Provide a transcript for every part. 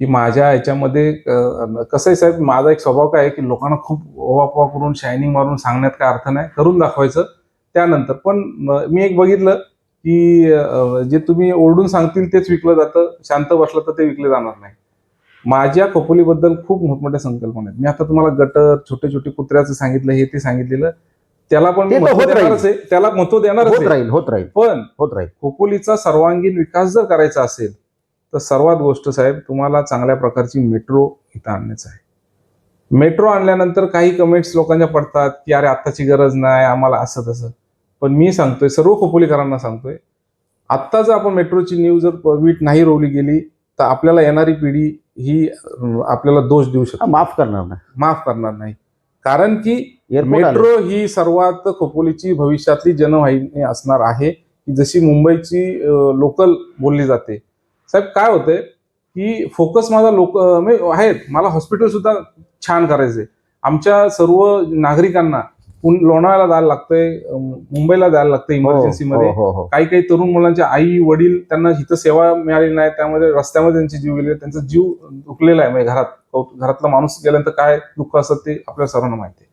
की माझ्या याच्यामध्ये कसं आहे साहेब माझा एक स्वभाव काय आहे की लोकांना खूप ओवापोवा करून शायनिंग मारून सांगण्यात काय अर्थ नाही. करून दाखवायचं त्यानंतर. पण मी एक बघितलं की जे तुम्ही ओरडून सांगतील तेच विकलं जातं शांत बसलं तर ते विकले जाणार नाही. माझ्या खोपोलीबद्दल खूप मोठमोठ्या संकल्पना आहेत. मी आता तुम्हाला गटर छोटे छोटे कुत्र्याचं सांगितलं हे ते सांगितलेलं त्याला पण त्याला महत्त्व देणारच राहील होत राहील. पण होत राहील. खोपोलीचा सर्वांगीण विकास जर करायचा असेल तर सर्वात गोष्ट साहेब तुम्हाला चांगल्या प्रकारची मेट्रो इथं आणण्याचं आहे. मेट्रो आणल्यानंतर काही कमेंट्स लोकांच्या पडतात की अरे आत्ताची गरज नाही आम्हाला असं तसं. पण मी सांगतोय सर्व खोपोलीकरांना सांगतोय आत्ता जर आपण मेट्रोची न्यूज जर वीट नाही रोवली गेली तर आपल्याला येणारी पिढी ही आपल्याला दोष देऊ शकते. माफ करणार नाही. माफ करणार नाही. कारण की. मेट्रो ही सर्वात खोपोलीची भविष्यातली जनवाहिनी असणार आहे की जशी मुंबईची लोकल बोलली जाते साहेब काय होतंय की फोकस माझा लोक म्हणजे आहेत. मला हॉस्पिटल सुद्धा छान करायचंय. आमच्या सर्व नागरिकांना लोणावळ्याला जायला लागतंय मुंबईला जायला लागतंय इमर्जन्सी हो, मध्ये. हो, हो. काही काही तरुण मुलांचे आई वडील त्यांना इथं सेवा मिळाली नाही त्यामध्ये रस्त्यामध्ये त्यांचे जीव गेले त्यांचा जीव दुखलेला आहे. म्हणजे घरात घरातला माणूस गेल्यानंतर काय दुःख असतं ते आपल्या सर्वांना माहिती आहे.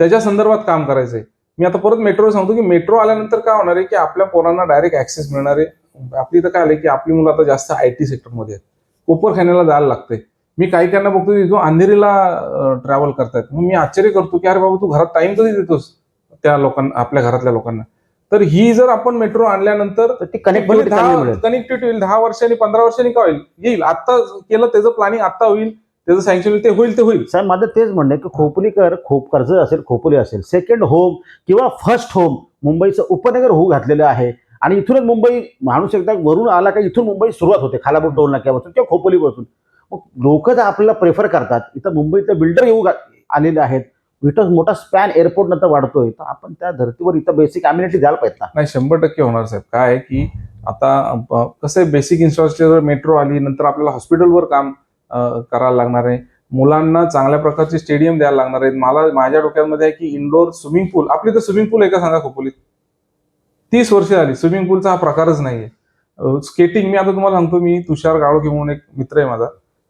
त्याच्या संदर्भात काम करायचंय. मी आता परत मेट्रो सांगतो की मेट्रो आल्यानंतर काय होणार आहे की आपल्या पोरांना डायरेक्ट ऍक्सेस मिळणार आहे. आपली इथं काय आलंय की आपली मुलं आता जास्त आय टी सेक्टरमध्ये आहेत. कोपरखान्याला जायला लागतंय. मी काही काहींना बघतो तिथून अंधेरीला ट्रॅव्हल करतायत. मग मी आश्चर्य करतो की अरे बाबा तू घरात टाइम कधी देतोस? त्या लोकांना आपल्या घरातल्या लोकांना. तर ही जर आपण मेट्रो आणल्यानंतर तर ती कनेक्टिव्हिटी होईल दहा वर्षांनी पंधरा वर्षांनी का होईल? येईल. आता केलं त्याचं प्लॅनिंग आता होईल. त्याचं सँक्शन होईल ते होईल ते होईल. साहेब माझं तेच म्हणणं की खोपोलीकर खोप कर्ज असेल खोपोली असेल. सेकंड होम किंवा फर्स्ट होम मुंबईचं उपनगर होऊ घातलेलं आहे. आणि इथूनच मुंबई माणूस एकदा वरून आला का इथून मुंबई सुरुवात होते. खालापूर टोल नाक्यापासून किंवा खोपोलीपासून मग लोक जर आपल्याला प्रेफर करतात इथं मुंबईतले बिल्डर येऊ आलेले आहेत. इथं मोठा स्पॅन एअरपोर्ट नंतर वाढतोय. तर आपण त्या धर्तीवर इथं बेसिक अम्युनिटी द्यायला पाहिजे ना. नाही शंभर टक्के होणार साहेब. काय आहे की आता कसं आहे बेसिक इन्फ्रास्ट्रक्चर मेट्रो आली नंतर आपल्याला हॉस्पिटलवर काम करायला लागणार आहे. मुलांना चांगल्या प्रकारचे स्टेडियम द्यायला लागणार आहेत. मला माझ्या डोक्यामध्ये आहे की इनडोअर स्विमिंग पूल आपली तर स्विमिंग पूल आहे का सांगा खोपोलीत? तीस वर्ष झाली. स्विमिंग पूलचा हा प्रकारच नाहीये. स्केटिंग मी आता तुम्हाला सांगतो मी तुषार गाळो म्हणून एक मित्र आहे माझा.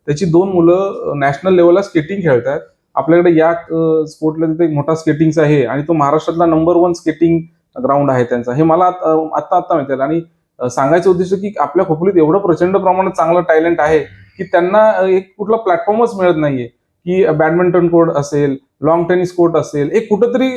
त्याची दोन मुलं नॅशनल लेवलला स्केटिंग खेळतात आपल्याकडे या स्पोर्टला तिथे एक मोठा स्केटिंगचा आहे आणि तो महाराष्ट्रातला नंबर वन स्केटिंग ग्राउंड आहे त्यांचा. हे मला आत्ता आत्ता माहिती आहे. आणि सांगायचं उद्देश की आपल्या खोपलीत एवढं प्रचंड प्रमाणात चांगलं टॅलेंट आहे की त्यांना एक कुठला प्लॅटफॉर्मच मिळत नाहीये. की बॅडमिंटन कोर्ट असेल लॉंग टेनिस कोर्ट असेल एक कुठंतरी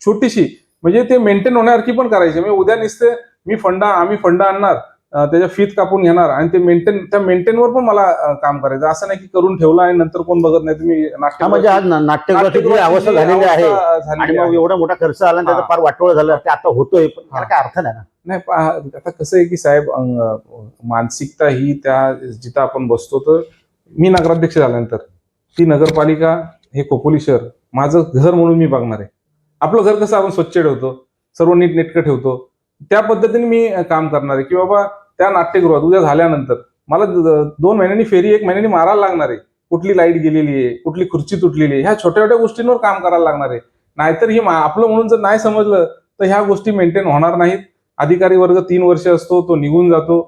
छोटीशी म्हणजे ते मेंटेन होण्यासारखी पण करायची. म्हणजे उद्या निसते मी फंडा आम्ही फंडा आणणार त्याच्या फीत कापून घेणार आणि ते मेंटेन त्या मेंटेनवर पण मला काम करायचं. असं नाही की करून ठेवलं आणि नंतर कोण बघत नाही तुम्ही नाट्य हा म्हणजे आज ना- नाट्यगृहाची अवस्था झालेली आहे आणि मग एवढा मोठा खर्च आला त्याचा. फार वाटोळ झालं ते आता होतोय पण काय अर्थ नाही ना. नाही आता कसं आहे की साहेब मानसिकता ही त्या जिथं आपण बसतो तर मी नगराध्यक्ष झाल्यानंतर. ती नगरपालिका हे खोपोली शहर माझं घर म्हणून मी बघणार आहे. आपलं घर कसं आपण स्वच्छ ठेवतो सर्व नीट नेटकं ठेवतो त्या पद्धतीने मी काम करणार आहे. की बाबा त्या नाट्यगृहात उद्या झाल्यानंतर मला दोन महिन्यांनी फेरी एक महिन्यांनी मारायला लागणार आहे. कुठली लाइट गेलेली आहे कुठली खुर्ची तुटलेली आहे ह्या छोट्या छोट्या गोष्टींवर काम करायला लागणार आहे. नाहीतर ही आपलं म्हणून जर नाही समजलं तर ह्या गोष्टी मेंटेन होणार नाहीत. अधिकारी वर्ग तीन वर्ष असतो तो निघून जातो.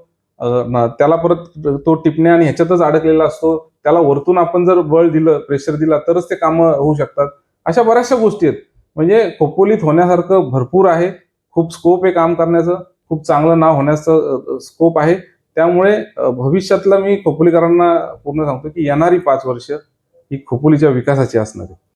त्याला परत तो टिपण्या आणि ह्याच्यातच अडकलेला असतो. त्याला वरतून आपण जर बळ दिलं प्रेशर दिला तरच ते कामं होऊ शकतात. अशा बऱ्याचशा गोष्टी आहेत. म्हणजे खोपोलीत होण्यासारखं भरपूर आहे. खूप स्कोप आहे काम करण्याचं. खूप चांगलं नाव होण्याचं स्कोप आहे. त्यामुळे भविष्यातलं भविष्यातला मी खोपोलीकरांना पूर्ण सांगतो की येणारी पाच वर्ष ही खोपोलीच्या विकासाची असणार आहे.